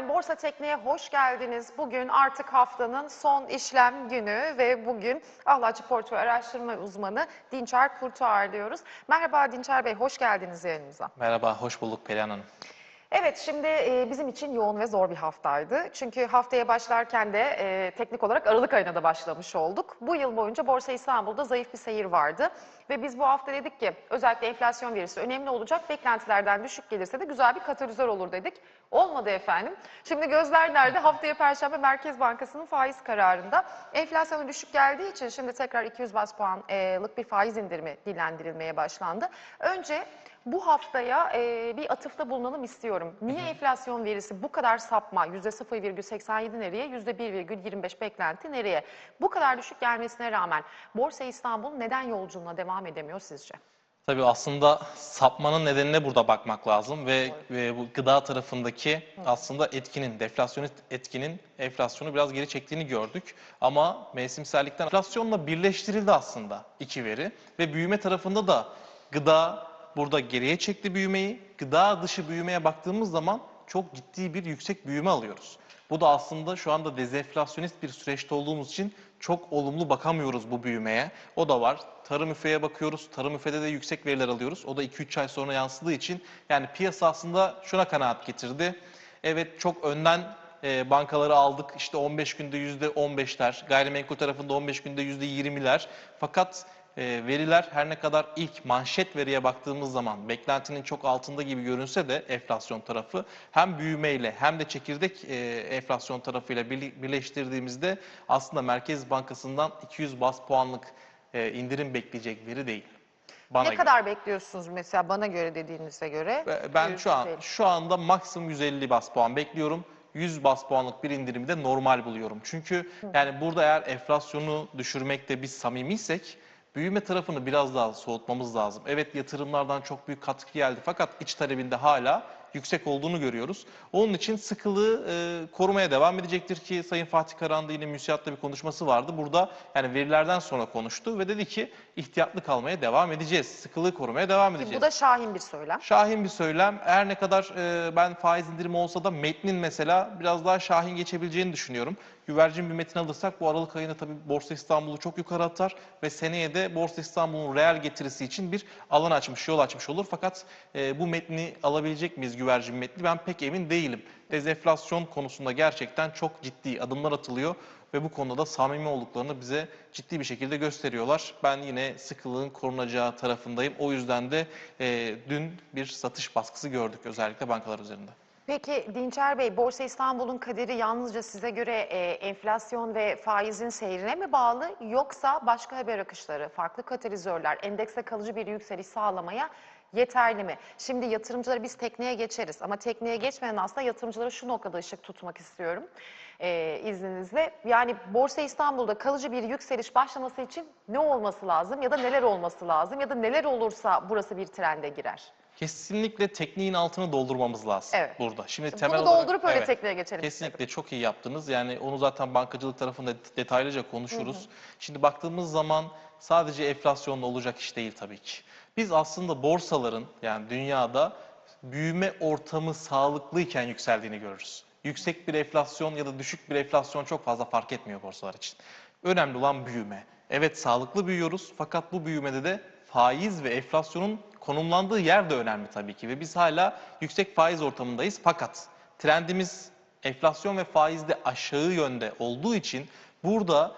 Efendim Borsa Tekniğe hoş geldiniz. Bugün artık haftanın son işlem günü ve bugün Ahlatçı Portföy Araştırma Uzmanı Dinçer Kurt'u ağırlıyoruz. Merhaba Dinçer Bey, hoş geldiniz yayınımıza. Merhaba, hoş bulduk Perihan Hanım. Evet şimdi e, bizim için yoğun ve zor bir haftaydı. Çünkü haftaya başlarken de e, teknik olarak Aralık ayına da başlamış olduk. Bu yıl boyunca Borsa İstanbul'da zayıf bir seyir vardı. Ve biz bu hafta dedik ki özellikle enflasyon verisi önemli olacak. Beklentilerden düşük gelirse de güzel bir katalizör olur dedik. Olmadı efendim. Şimdi gözler nerede? Haftaya Perşembe Merkez Bankası'nın faiz kararında. Enflasyonu düşük geldiği için şimdi tekrar 200 bas puanlık bir faiz indirimi dillendirilmeye başlandı. Önce bu haftaya e, bir atıfta bulunalım istiyorum. Niye enflasyon verisi bu kadar sapma? %0,87 nereye? %1,25 beklenti nereye? Bu kadar düşük gelmesine rağmen Borsa İstanbul neden yolculuğuna devam edemiyor sizce? Tabii aslında sapmanın nedenine burada bakmak lazım ve, ve bu gıda tarafındaki aslında etkinin, deflasyonist etkinin enflasyonu biraz geri çektiğini gördük. Ama mevsimsellikten enflasyonla birleştirildi aslında iki veri ve büyüme tarafında da gıda burada geriye çekti büyümeyi. Gıda dışı büyümeye baktığımız zaman çok ciddi bir yüksek büyüme alıyoruz. Bu da aslında şu anda dezenflasyonist bir süreçte olduğumuz için çok olumlu bakamıyoruz bu büyümeye. O da var. Tarım üfeye bakıyoruz. Tarım üfede de yüksek veriler alıyoruz. O da 2-3 ay sonra yansıdığı için yani piyasa aslında şuna kanaat getirdi. Evet çok önden e, bankaları aldık. İşte 15 günde %15'ler, gayrimenkul tarafında 15 günde %20'ler. Fakat veriler her ne kadar ilk manşet veriye baktığımız zaman beklentinin çok altında gibi görünse de enflasyon tarafı hem büyümeyle hem de çekirdek e, enflasyon tarafıyla birleştirdiğimizde aslında Merkez Bankası'ndan 200 bas puanlık e, indirim bekleyecek veri değil. Bana ne göre. kadar bekliyorsunuz mesela bana göre dediğinize göre? Ben şu an 150. şu anda maksimum 150 bas puan bekliyorum. 100 bas puanlık bir indirimi de normal buluyorum. Çünkü yani burada eğer enflasyonu düşürmekte biz samimiysek büyüme tarafını biraz daha soğutmamız lazım. Evet yatırımlardan çok büyük katkı geldi fakat iç talebinde hala yüksek olduğunu görüyoruz. Onun için sıkılığı e, korumaya devam edecektir ki Sayın Fatih Karahan da yine müsiatta bir konuşması vardı. Burada yani verilerden sonra konuştu ve dedi ki ihtiyatlı kalmaya devam edeceğiz. Sıkılığı korumaya devam edeceğiz. Bu da şahin bir söylem. Şahin bir söylem. Her ne kadar e, ben faiz indirimi olsa da metnin mesela biraz daha şahin geçebileceğini düşünüyorum. Güvercin bir metin alırsak bu Aralık ayında tabii Borsa İstanbul'u çok yukarı atar ve seneye de Borsa İstanbul'un reel getirisi için bir alan açmış, yol açmış olur. Fakat e, bu metni alabilecek miyiz güvercin metni ben pek emin değilim. Dezenflasyon konusunda gerçekten çok ciddi adımlar atılıyor ve bu konuda da samimi olduklarını bize ciddi bir şekilde gösteriyorlar. Ben yine sıkılığın korunacağı tarafındayım. O yüzden de e, dün bir satış baskısı gördük özellikle bankalar üzerinde. Peki Dinçer Bey, Borsa İstanbul'un kaderi yalnızca size göre e, enflasyon ve faizin seyrine mi bağlı yoksa başka haber akışları, farklı katalizörler, endekse kalıcı bir yükseliş sağlamaya yeterli mi? Şimdi yatırımcıları biz tekneye geçeriz ama tekneye geçmeden aslında yatırımcılara şu noktada ışık tutmak istiyorum e, izninizle. Yani Borsa İstanbul'da kalıcı bir yükseliş başlaması için ne olması lazım ya da neler olması lazım ya da neler olursa burası bir trende girer? Kesinlikle tekniğin altını doldurmamız lazım Evet. burada. Şimdi Bunu temel olarak doldurup öyle evet, tekneye geçelim Kesinlikle çok iyi yaptınız. Yani onu zaten bankacılık tarafında detaylıca konuşuruz. Şimdi baktığımız zaman sadece enflasyonla olacak iş değil tabii ki. Biz aslında borsaların yani dünyada büyüme ortamı sağlıklıyken yükseldiğini görürüz. Yüksek bir enflasyon ya da düşük bir enflasyon çok fazla fark etmiyor borsalar için. Önemli olan büyüme. Evet sağlıklı büyüyoruz fakat bu büyümede de faiz ve enflasyonun konumlandığı yer de önemli tabii ki ve biz hala yüksek faiz ortamındayız fakat trendimiz enflasyon ve faizde aşağı yönde olduğu için burada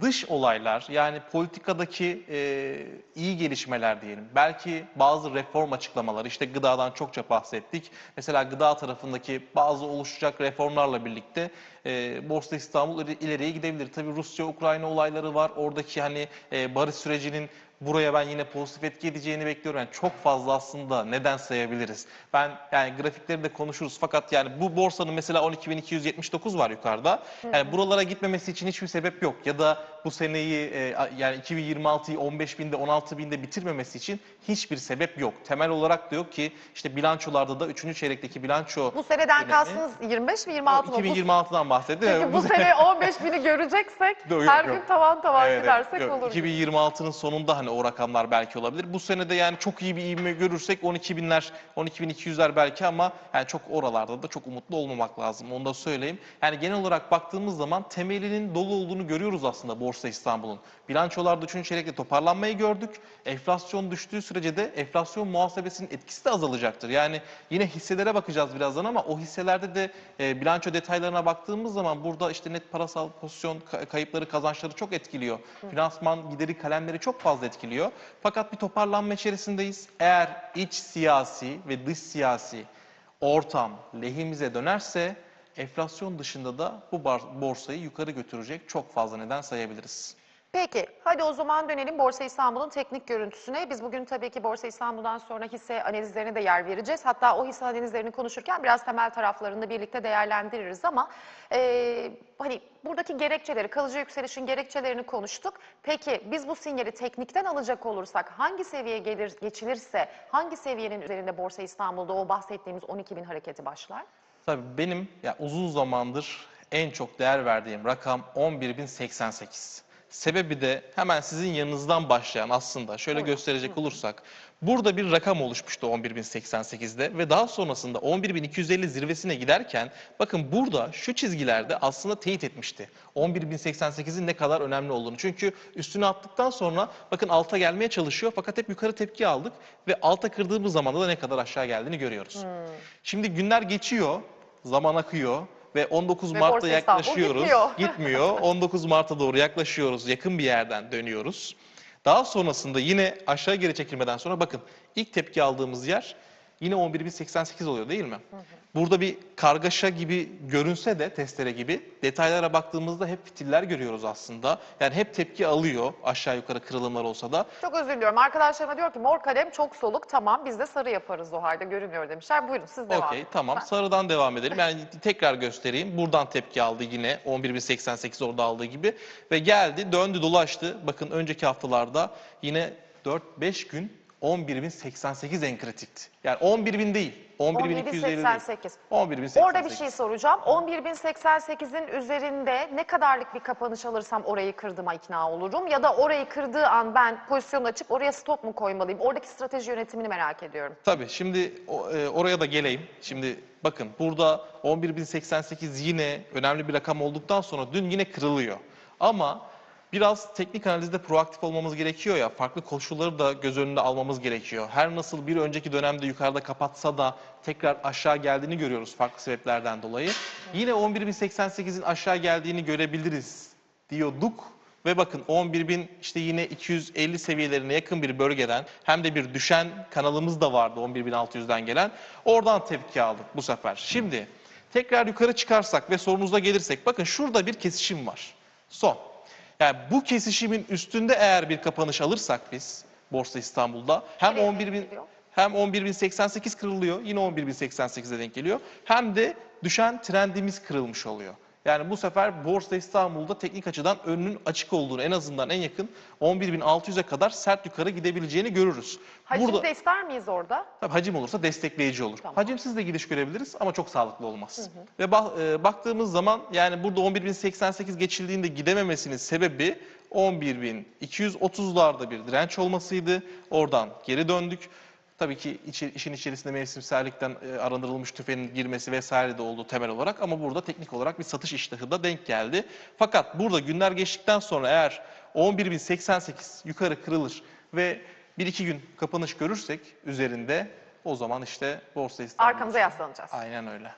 dış olaylar yani politikadaki e, iyi gelişmeler diyelim. Belki bazı reform açıklamaları işte gıdadan çokça bahsettik. Mesela gıda tarafındaki bazı oluşacak reformlarla birlikte e, Borsa İstanbul ileri- ileriye gidebilir. Tabii Rusya-Ukrayna olayları var. Oradaki hani e, barış sürecinin buraya ben yine pozitif etki edeceğini bekliyorum. Yani çok fazla aslında neden sayabiliriz. Ben yani grafikleri de konuşuruz fakat yani bu borsanın mesela 12.279 var yukarıda. Yani buralara gitmemesi için hiçbir sebep yok. Ya da bu seneyi e, yani 2026'yı 15.000'de 16.000'de bitirmemesi için hiçbir sebep yok. Temel olarak da yok ki işte bilançolarda da 3. çeyrekteki bilanço Bu seneden dönemi- kastınız 25 mi 26 mı? Bu- 2026'dan bahsediyor. Çünkü Bu sene 15 bini göreceksek Yok, yok, her yok. gün tavan tavan Evet, gidersek yok. olur. gibi. 2026'nın sonunda hani o rakamlar belki olabilir. Bu sene de yani çok iyi bir ivme görürsek 12 binler, 12.200'ler belki ama yani çok oralarda da çok umutlu olmamak lazım. Onu da söyleyeyim. Yani genel olarak baktığımız zaman temelinin dolu olduğunu görüyoruz aslında Borsa İstanbul'un. Bilançolarda 3. çeyrekte toparlanmayı gördük. Enflasyon düştüğü sürece de enflasyon muhasebesinin etkisi de azalacaktır. Yani yine hisselere bakacağız birazdan ama o hisselerde de e, bilanço detaylarına baktığımız zaman burada işte net parasal pozisyon ka- kayıpları kazançları çok etkiliyor. Finansman gideri kalemleri çok fazla etkiliyor. Fakat bir toparlanma içerisindeyiz. Eğer iç siyasi ve dış siyasi ortam lehimize dönerse enflasyon dışında da bu borsayı yukarı götürecek çok fazla neden sayabiliriz. Peki, hadi o zaman dönelim Borsa İstanbul'un teknik görüntüsüne. Biz bugün tabii ki Borsa İstanbul'dan sonra hisse analizlerine de yer vereceğiz. Hatta o hisse analizlerini konuşurken biraz temel taraflarını birlikte değerlendiririz ama eee, hani buradaki gerekçeleri, kalıcı yükselişin gerekçelerini konuştuk. Peki biz bu sinyali teknikten alacak olursak hangi seviyeye gelir, geçilirse hangi seviyenin üzerinde Borsa İstanbul'da o bahsettiğimiz 12 bin hareketi başlar? Tabii benim ya uzun zamandır en çok değer verdiğim rakam 11.088. Sebebi de hemen sizin yanınızdan başlayan aslında şöyle gösterecek olursak burada bir rakam oluşmuştu 11.088'de ve daha sonrasında 11.250 zirvesine giderken bakın burada şu çizgilerde aslında teyit etmişti. 11.088'in ne kadar önemli olduğunu. Çünkü üstüne attıktan sonra bakın alta gelmeye çalışıyor fakat hep yukarı tepki aldık ve alta kırdığımız zaman da ne kadar aşağı geldiğini görüyoruz. Şimdi günler geçiyor, zaman akıyor ve 19 Ve Mart'ta yaklaşıyoruz. gitmiyor. Gitmiyor. 19 Mart'a doğru yaklaşıyoruz. Yakın bir yerden dönüyoruz. Daha sonrasında yine aşağı geri çekilmeden sonra bakın ilk tepki aldığımız yer yine 11.088 oluyor değil mi? Burada bir kargaşa gibi görünse de testere gibi detaylara baktığımızda hep fitiller görüyoruz aslında. Yani hep tepki alıyor aşağı yukarı kırılımlar olsa da. Çok özür diliyorum. Arkadaşlarıma diyor ki mor kalem çok soluk. Tamam biz de sarı yaparız o halde görünüyor demişler. Buyurun siz devam Okey tamam sarıdan devam edelim. Yani tekrar göstereyim. Buradan tepki aldı yine 11.088 orada aldığı gibi. Ve geldi döndü dolaştı. Bakın önceki haftalarda yine 4-5 gün 11.088 en kritikti. Yani 11.000 değil. 11.250 değil. 11.088. 11.088. Orada bir şey soracağım. 11.088'in üzerinde ne kadarlık bir kapanış alırsam orayı kırdığıma ikna olurum? Ya da orayı kırdığı an ben pozisyon açıp oraya stop mu koymalıyım? Oradaki strateji yönetimini merak ediyorum. Tabii şimdi e, oraya da geleyim. Şimdi bakın burada 11.088 yine önemli bir rakam olduktan sonra dün yine kırılıyor. Ama biraz teknik analizde proaktif olmamız gerekiyor ya. Farklı koşulları da göz önünde almamız gerekiyor. Her nasıl bir önceki dönemde yukarıda kapatsa da tekrar aşağı geldiğini görüyoruz farklı sebeplerden dolayı. Yine 11.088'in aşağı geldiğini görebiliriz diyorduk. Ve bakın 11.000 işte yine 250 seviyelerine yakın bir bölgeden hem de bir düşen kanalımız da vardı 11.600'den gelen. Oradan tepki aldık bu sefer. Şimdi tekrar yukarı çıkarsak ve sorunuza gelirsek bakın şurada bir kesişim var. Son. Yani bu kesişimin üstünde eğer bir kapanış alırsak biz Borsa İstanbul'da hem Nereye 11.000 denk geliyor? hem 11.088 kırılıyor, yine 11.088'e denk geliyor. Hem de düşen trendimiz kırılmış oluyor. Yani bu sefer Borsa İstanbul'da teknik açıdan önünün açık olduğunu en azından en yakın 11.600'e kadar sert yukarı gidebileceğini görürüz. Hacim Burada de ister miyiz orada? tabii hacim olursa destekleyici olur. Tamam. Hacimsiz de gidiş görebiliriz ama çok sağlıklı olmaz. Ve bak- e, baktığımız zaman yani burada 11.088 geçildiğinde gidememesinin sebebi 11.230'larda bir direnç olmasıydı. Oradan geri döndük. Tabii ki içi- işin içerisinde mevsimsellikten e, arındırılmış tüfeğin girmesi vesaire de oldu temel olarak ama burada teknik olarak bir satış iştahı da denk geldi. Fakat burada günler geçtikten sonra eğer 11.088 yukarı kırılır ve bir iki gün kapanış görürsek üzerinde o zaman işte Borsa İstanbul. Arkamıza yaslanacağız. Aynen öyle.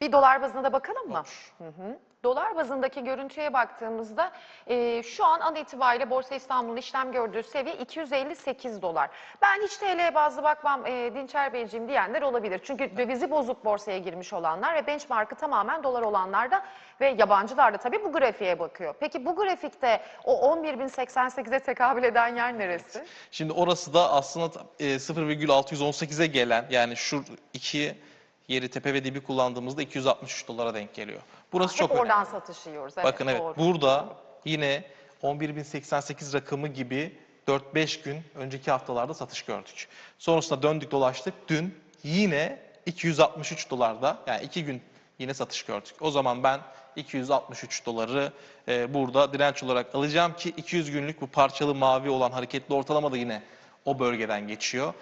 Bir dolar bazına da bakalım mı? Olur. Hı hı. Dolar bazındaki görüntüye baktığımızda e, şu an an itibariyle Borsa İstanbul'un işlem gördüğü seviye 258 dolar. Ben hiç TL bazlı bakmam e, Dinçer Beyciğim diyenler olabilir. Çünkü dövizi bozuk borsaya girmiş olanlar ve benchmarkı tamamen dolar olanlar da ve yabancılar da tabii bu grafiğe bakıyor. Peki bu grafikte o 11.088'e tekabül eden yer neresi? Şimdi orası da aslında e, 0,618'e gelen yani şu iki yeri tepe ve dibi kullandığımızda 263 dolara denk geliyor. Burası Hep çok önemli. oradan satış yiyoruz. Evet, Bakın evet doğru. burada yine 11.088 rakamı gibi 4-5 gün önceki haftalarda satış gördük. Sonrasında döndük dolaştık. Dün yine 263 dolarda yani 2 gün yine satış gördük. O zaman ben 263 doları e, burada direnç olarak alacağım ki 200 günlük bu parçalı mavi olan hareketli ortalama da yine o bölgeden geçiyor.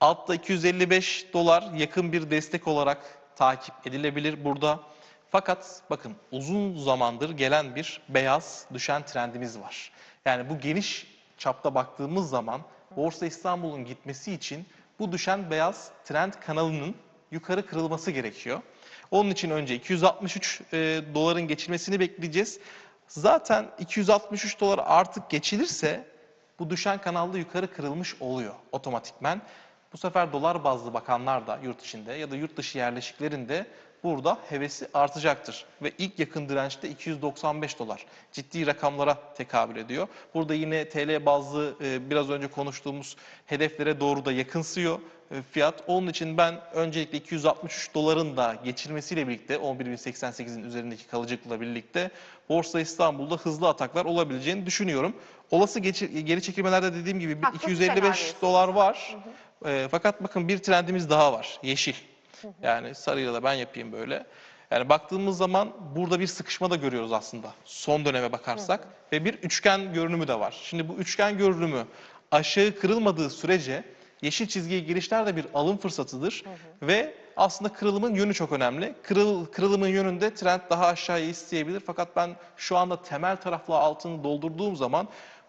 Altta 255 dolar yakın bir destek olarak takip edilebilir burada. Fakat bakın uzun zamandır gelen bir beyaz düşen trendimiz var. Yani bu geniş çapta baktığımız zaman Borsa İstanbul'un gitmesi için bu düşen beyaz trend kanalının yukarı kırılması gerekiyor. Onun için önce 263 e, doların geçilmesini bekleyeceğiz. Zaten 263 dolar artık geçilirse bu düşen kanalda yukarı kırılmış oluyor otomatikmen. Bu sefer dolar bazlı bakanlar da yurt içinde ya da yurt dışı yerleşiklerinde burada hevesi artacaktır. Ve ilk yakın dirençte 295 dolar. Ciddi rakamlara tekabül ediyor. Burada yine TL bazlı e, biraz önce konuştuğumuz hedeflere doğru da yakınsıyor e, fiyat. Onun için ben öncelikle 263 doların da geçilmesiyle birlikte 11.088'in üzerindeki kalıcılıkla birlikte Borsa İstanbul'da hızlı ataklar olabileceğini düşünüyorum. Olası geri çekilmelerde dediğim gibi bir Ha, tutuş 255 senaryosu. dolar var. E, fakat bakın bir trendimiz daha var. Yeşil. Yani sarıyla da ben yapayım böyle. Yani baktığımız zaman burada bir sıkışma da görüyoruz aslında son döneme bakarsak ve bir üçgen görünümü de var. Şimdi bu üçgen görünümü aşağı kırılmadığı sürece yeşil çizgiye girişler de bir alım fırsatıdır ve aslında kırılımın yönü çok önemli. Kırıl, kırılımın yönünde trend daha aşağıya isteyebilir fakat ben şu anda temel tarafla altını doldurduğum zaman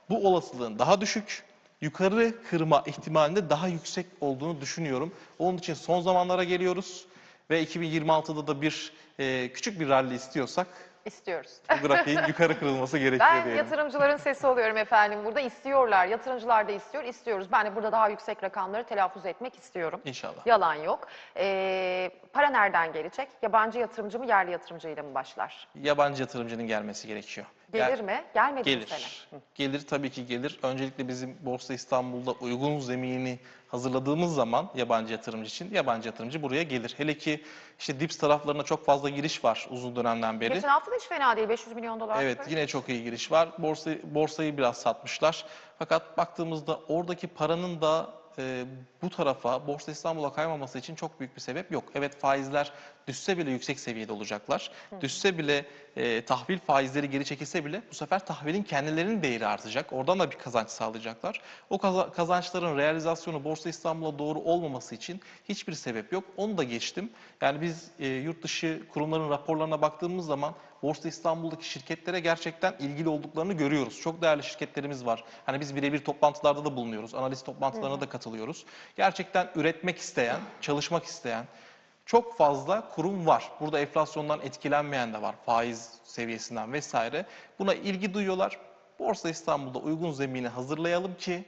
bu olasılığın daha düşük, yukarı kırma ihtimalinde daha yüksek olduğunu düşünüyorum. Onun için son zamanlara geliyoruz ve 2026'da da bir e, küçük bir rally istiyorsak İstiyoruz. bu grafiğin yukarı kırılması gerekiyor Ben diyelim. yatırımcıların sesi oluyorum efendim. Burada istiyorlar. Yatırımcılar da istiyor. istiyoruz. Ben de burada daha yüksek rakamları telaffuz etmek istiyorum. İnşallah. Yalan yok. Ee, para nereden gelecek? Yabancı yatırımcı mı, yerli yatırımcıyla mı başlar? Yabancı yatırımcının gelmesi gerekiyor. Gelir Gel- mi? Gelmedi mi sene? Gelir. Gelir tabii ki gelir. Öncelikle bizim Borsa İstanbul'da uygun zemini hazırladığımız zaman yabancı yatırımcı için yabancı yatırımcı buraya gelir. Hele ki işte dips taraflarına çok fazla giriş var uzun dönemden beri. Geçen hafta da hiç fena değil. 500 milyon dolar. Evet yine çok iyi giriş var. Borsa, borsayı biraz satmışlar. Fakat baktığımızda oradaki paranın da e, bu tarafa Borsa İstanbul'a kaymaması için çok büyük bir sebep yok. Evet faizler düşse bile yüksek seviyede olacaklar. Düşse bile e, tahvil faizleri geri çekilse bile bu sefer tahvilin kendilerinin değeri artacak. Oradan da bir kazanç sağlayacaklar. O kaza- kazançların realizasyonu Borsa İstanbul'a doğru olmaması için hiçbir sebep yok. Onu da geçtim. Yani biz e, yurt dışı kurumların raporlarına baktığımız zaman Borsa İstanbul'daki şirketlere gerçekten ilgili olduklarını görüyoruz. Çok değerli şirketlerimiz var. Hani biz birebir toplantılarda da bulunuyoruz. Analiz toplantılarına da katılıyoruz. Gerçekten üretmek isteyen, çalışmak isteyen çok fazla kurum var. Burada enflasyondan etkilenmeyen de var. Faiz seviyesinden vesaire. Buna ilgi duyuyorlar. Borsa İstanbul'da uygun zemini hazırlayalım ki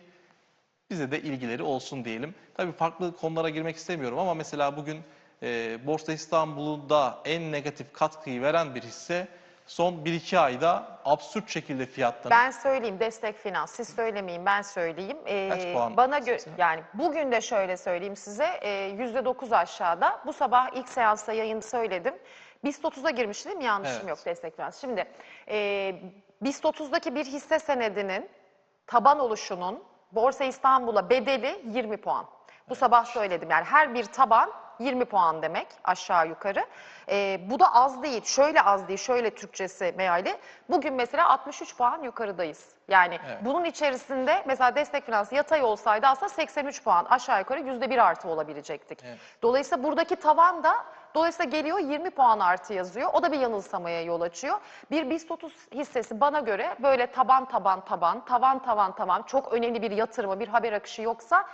bize de ilgileri olsun diyelim. Tabii farklı konulara girmek istemiyorum ama mesela bugün e, Borsa İstanbul'da en negatif katkıyı veren bir hisse son 1-2 ayda absürt şekilde fiyatlanıp Ben söyleyeyim destek finans. Siz söylemeyin ben söyleyeyim. Ee, Kaç puan bana göre size? yani bugün de şöyle söyleyeyim size e, yüzde dokuz aşağıda. Bu sabah ilk seansta yayında söyledim. BIST 30'a girmiş değil mi? Yanlışım Evet. yok destek finans. Şimdi e, BIST 30'daki bir hisse senedinin taban oluşunun Borsa İstanbul'a bedeli 20 puan. Bu sabah söyledim yani her bir taban 20 puan demek aşağı yukarı. Ee, bu da az değil, şöyle az değil, şöyle Türkçesi meali. Bugün mesela 63 puan yukarıdayız. Yani Evet. bunun içerisinde mesela destek finans yatay olsaydı aslında 83 puan aşağı yukarı %1 artı olabilecektik. Evet. Dolayısıyla buradaki tavan da dolayısıyla geliyor 20 puan artı yazıyor. O da bir yanılsamaya yol açıyor. Bir BIST 30 hissesi bana göre böyle taban taban taban, tavan tavan tavan çok önemli bir yatırımı, bir haber akışı yoksa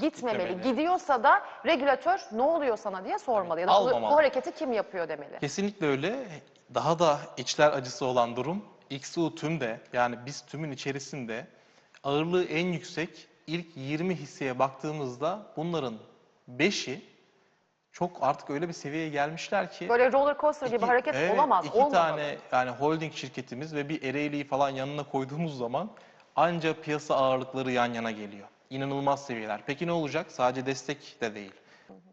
gitmemeli. Gitmemeli. Gidiyorsa da regülatör ne oluyor sana diye sormalı. Ya da almamalı. o hareketi kim yapıyor demeli. Kesinlikle öyle. Daha da içler acısı olan durum XU tümde yani biz tümün içerisinde ağırlığı en yüksek ilk 20 hisseye baktığımızda bunların 5'i çok artık öyle bir seviyeye gelmişler ki Böyle roller coaster gibi hareket evet, olamaz, iki olmamalı. tane yani holding şirketimiz ve bir Ereğli'yi falan yanına koyduğumuz zaman anca piyasa ağırlıkları yan yana geliyor. İnanılmaz seviyeler. Peki ne olacak? Sadece destek de değil.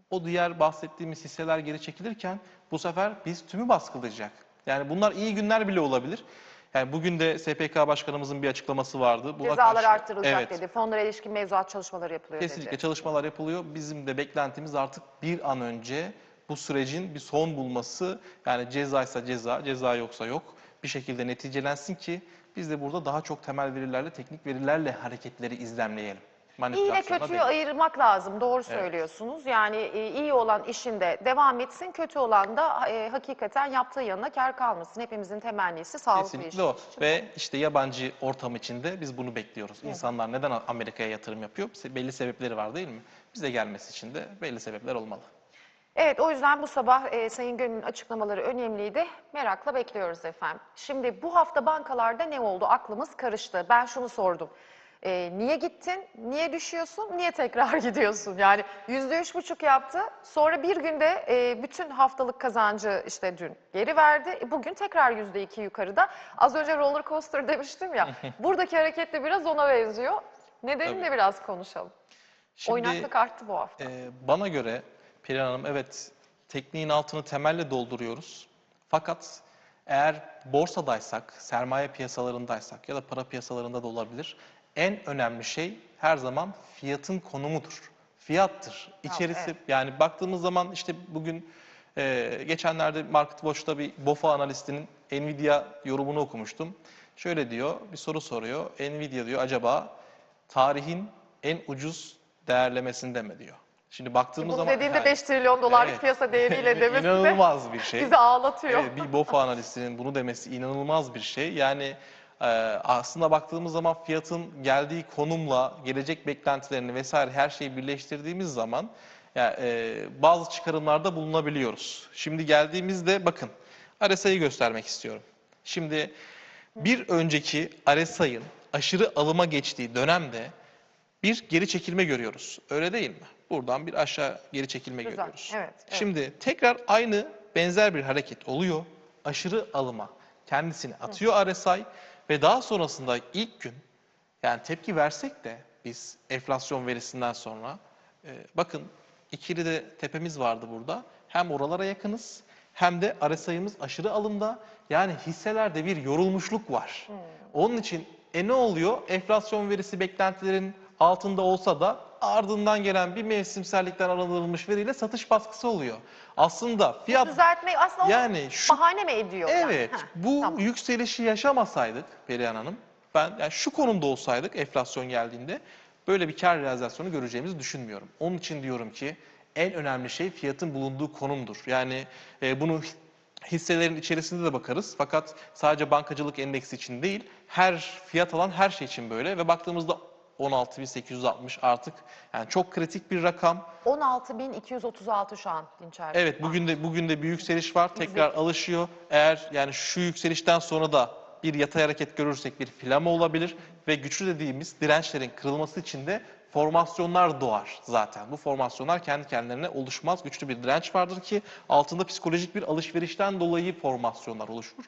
O diğer bahsettiğimiz hisseler geri çekilirken bu sefer biz tümü baskılayacak. Yani bunlar iyi günler bile olabilir. Yani bugün de SPK Başkanımızın bir açıklaması vardı. Buna Cezalar karşı- arttırılacak Evet. dedi. Fonlara ilişkin mevzuat çalışmaları yapılıyor Kesinlikle dedi. çalışmalar yapılıyor. Bizim de beklentimiz artık bir an önce bu sürecin bir son bulması yani cezaysa ceza, ceza yoksa yok bir şekilde neticelensin ki biz de burada daha çok temel verilerle, teknik verilerle hareketleri izlemleyelim. İyi ile kötüyü değil. ayırmak lazım. Doğru söylüyorsunuz. Yani e, iyi olan işinde devam etsin, kötü olan da e, hakikaten yaptığı yanına kar kalmasın. Hepimizin temennisi sağlıklı iş. Kesinlikle o. Ve işte yabancı ortam içinde biz bunu bekliyoruz. İnsanlar neden Amerika'ya yatırım yapıyor? Belli sebepleri var değil mi? Bize gelmesi için de belli sebepler olmalı. Evet, o yüzden bu sabah e, Sayın Gönül'ün açıklamaları önemliydi. Merakla bekliyoruz efendim. Şimdi bu hafta bankalarda ne oldu? Aklımız karıştı. Ben şunu sordum. E, niye gittin? Niye düşüyorsun? Niye tekrar gidiyorsun? Yani yüzde üç buçuk yaptı. Sonra bir günde e, bütün haftalık kazancı işte dün geri verdi. E, bugün tekrar yüzde iki yukarıda. Az önce roller coaster demiştim ya. buradaki hareket de biraz ona benziyor. Nedenini Tabii. de biraz konuşalım. Şimdi, Oynaklık arttı bu hafta. e, bana göre Perihan Hanım evet tekniğin altını temelle dolduruyoruz. Fakat eğer borsadaysak, sermaye piyasalarındaysak ya da para piyasalarında da olabilir. En önemli şey her zaman fiyatın konumudur. Fiyattır. İçerisi evet. yani baktığımız zaman işte bugün e, geçenlerde Market Watch'ta bir BOFA analistinin Nvidia yorumunu okumuştum. Şöyle diyor, bir soru soruyor. Nvidia diyor acaba tarihin en ucuz değerlemesinde mi diyor. Şimdi baktığımız Bunu zaman dediğinde yani- 5 trilyon dolarlık Evet. piyasa değeriyle demesi de inanılmaz bir şey. bizi ağlatıyor. Evet, bir BOFA analistinin bunu demesi inanılmaz bir şey. Yani e, aslında baktığımız zaman fiyatın geldiği konumla gelecek beklentilerini vesaire her şeyi birleştirdiğimiz zaman ya, e, bazı çıkarımlarda bulunabiliyoruz. Şimdi geldiğimizde bakın RSI'yi göstermek istiyorum. Şimdi bir önceki RSI'ın aşırı alıma geçtiği dönemde bir geri çekilme görüyoruz. Öyle değil mi? Buradan bir aşağı geri çekilme Güzel, görüyoruz. evet, evet. Şimdi tekrar aynı benzer bir hareket oluyor. Aşırı alıma kendisini atıyor RSI ve daha sonrasında ilk gün yani tepki versek de biz enflasyon verisinden sonra e, bakın ikili de tepemiz vardı burada. Hem oralara yakınız hem de RSI'miz aşırı alımda. Yani hisselerde bir yorulmuşluk var. Onun için e ne oluyor? Enflasyon verisi beklentilerin altında olsa da ardından gelen bir mevsimsellikten aranılmış veriyle satış baskısı oluyor. Aslında fiyat Düzeltme aslında Yani yani şu- bahane mi ediyor? yani? Evet, Ha, bu tamam. yükselişi yaşamasaydık Perihan Hanım, ben yani şu konumda olsaydık enflasyon geldiğinde böyle bir kar realizasyonu göreceğimizi düşünmüyorum. Onun için diyorum ki en önemli şey fiyatın bulunduğu konumdur. Yani e, bunu hisselerin içerisinde de bakarız. Fakat sadece bankacılık endeksi için değil, her fiyat alan her şey için böyle ve baktığımızda 16.860 artık yani çok kritik bir rakam. 16.236 şu an Dinçer. Evet bugün de bugün de bir yükseliş var. Tekrar alışıyor. Eğer yani şu yükselişten sonra da bir yatay hareket görürsek bir flama olabilir ve güçlü dediğimiz dirençlerin kırılması için de formasyonlar doğar zaten. Bu formasyonlar kendi kendilerine oluşmaz. Güçlü bir direnç vardır ki altında psikolojik bir alışverişten dolayı formasyonlar oluşur.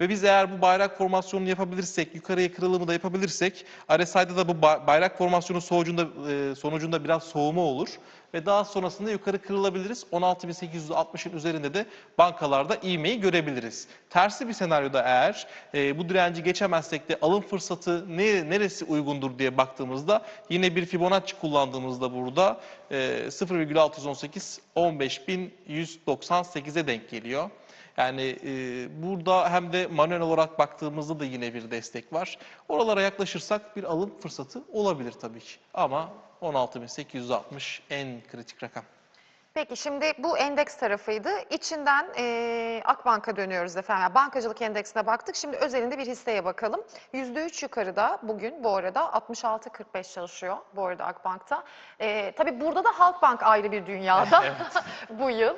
Ve biz eğer bu bayrak formasyonunu yapabilirsek, yukarıya kırılımı da yapabilirsek, RSI'da da bu ba- bayrak formasyonu sonucunda, e, sonucunda biraz soğuma olur. Ve daha sonrasında yukarı kırılabiliriz. 16.860'ın üzerinde de bankalarda ivmeyi görebiliriz. Tersi bir senaryoda eğer e, bu direnci geçemezsek de alım fırsatı ne, neresi uygundur diye baktığımızda yine bir Fibonacci kullandığımızda burada e, 0,618 15.198'e denk geliyor. Yani e, burada hem de manuel olarak baktığımızda da yine bir destek var. Oralara yaklaşırsak bir alım fırsatı olabilir tabii ki. Ama 16.860 en kritik rakam. Peki şimdi bu endeks tarafıydı. İçinden eee Akbank'a dönüyoruz efendim. Yani bankacılık endeksine baktık. Şimdi özelinde bir hisseye bakalım. %3 yukarıda bugün bu arada 66.45 çalışıyor bu arada Akbank'ta. Eee tabii burada da Halkbank ayrı bir dünyada bu yıl.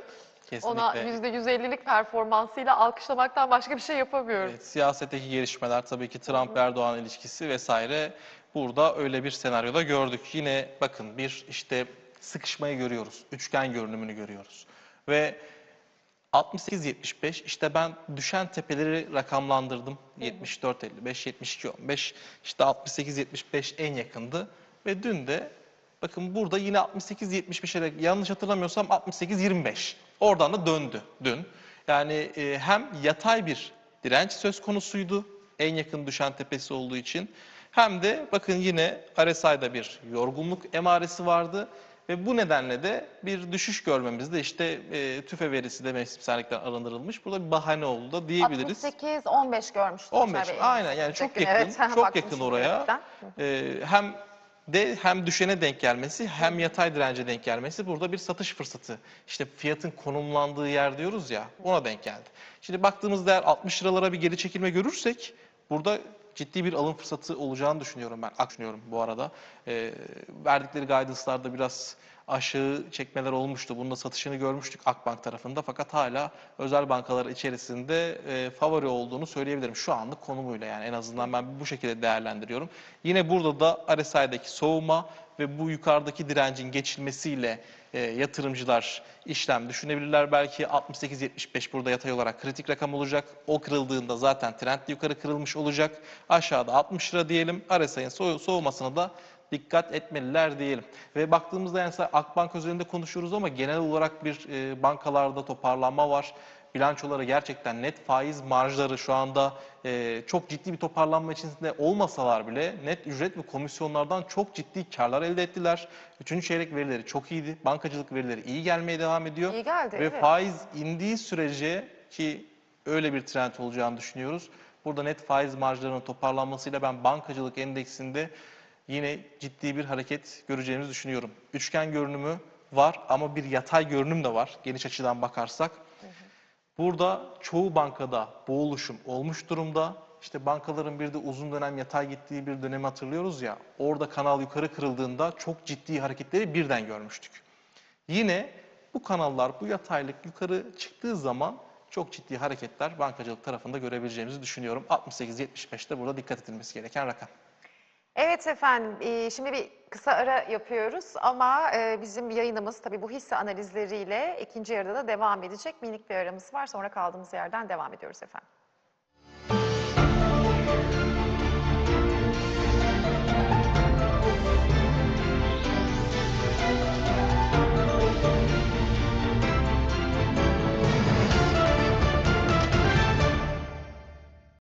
Ona Kesinlikle. %150'lik performansıyla alkışlamaktan başka bir şey yapamıyoruz. Evet, siyasetteki gelişmeler tabii ki Trump-Erdoğan ilişkisi vesaire burada öyle bir senaryoda gördük. Yine bakın bir işte sıkışmayı görüyoruz. Üçgen görünümünü görüyoruz. Ve 68-75 işte ben düşen tepeleri rakamlandırdım. 74-55, 72-15 işte 68-75 en yakındı. Ve dün de bakın burada yine 68-75'e yanlış hatırlamıyorsam 68-25. Oradan da döndü dün. Yani e, hem yatay bir direnç söz konusuydu en yakın düşen tepesi olduğu için hem de bakın yine RSI'da bir yorgunluk emaresi vardı Ve bu nedenle de bir düşüş görmemizde işte e, tüfe verisi de mevsimsellikten arındırılmış. Burada bir bahane oldu da diyebiliriz. 68, 15 görmüştük. 15 aynen yani çok yakın, çok yakın oraya. Ee, hem de hem düşene denk gelmesi hem yatay dirence denk gelmesi burada bir satış fırsatı. İşte fiyatın konumlandığı yer diyoruz ya ona denk geldi. Şimdi baktığımız değer 60 liralara bir geri çekilme görürsek burada ciddi bir alım fırsatı olacağını düşünüyorum ben. Düşünüyorum bu arada. Ee, verdikleri guidance'larda biraz aşağı çekmeler olmuştu. Bunun da satışını görmüştük Akbank tarafında. Fakat hala özel bankalar içerisinde e, favori olduğunu söyleyebilirim. Şu anlık konumuyla yani en azından ben bu şekilde değerlendiriyorum. Yine burada da RSI'deki soğuma ve bu yukarıdaki direncin geçilmesiyle e, yatırımcılar işlem düşünebilirler. Belki 68-75 burada yatay olarak kritik rakam olacak. O kırıldığında zaten trend yukarı kırılmış olacak. Aşağıda 60 lira diyelim. RSI'nin soğu- soğumasına da dikkat etmeliler diyelim. Ve baktığımızda yani Akbank üzerinde konuşuyoruz ama genel olarak bir e, bankalarda toparlanma var. Bilançoları gerçekten net faiz marjları şu anda e, çok ciddi bir toparlanma içerisinde olmasalar bile net ücret ve komisyonlardan çok ciddi karlar elde ettiler. Üçüncü çeyrek verileri çok iyiydi. Bankacılık verileri iyi gelmeye devam ediyor. İyi geldi, Ve evet. faiz indiği sürece ki öyle bir trend olacağını düşünüyoruz. Burada net faiz marjlarının toparlanmasıyla ben bankacılık endeksinde yine ciddi bir hareket göreceğimizi düşünüyorum. Üçgen görünümü var ama bir yatay görünüm de var geniş açıdan bakarsak. Burada çoğu bankada bu oluşum olmuş durumda. İşte bankaların bir de uzun dönem yatay gittiği bir dönemi hatırlıyoruz ya. Orada kanal yukarı kırıldığında çok ciddi hareketleri birden görmüştük. Yine bu kanallar, bu yataylık yukarı çıktığı zaman çok ciddi hareketler bankacılık tarafında görebileceğimizi düşünüyorum. 68-75 de burada dikkat edilmesi gereken rakam. Evet efendim, e, şimdi bir kısa ara yapıyoruz ama e, bizim yayınımız tabii bu hisse analizleriyle ikinci yarıda da devam edecek. Minik bir aramız var, sonra kaldığımız yerden devam ediyoruz efendim.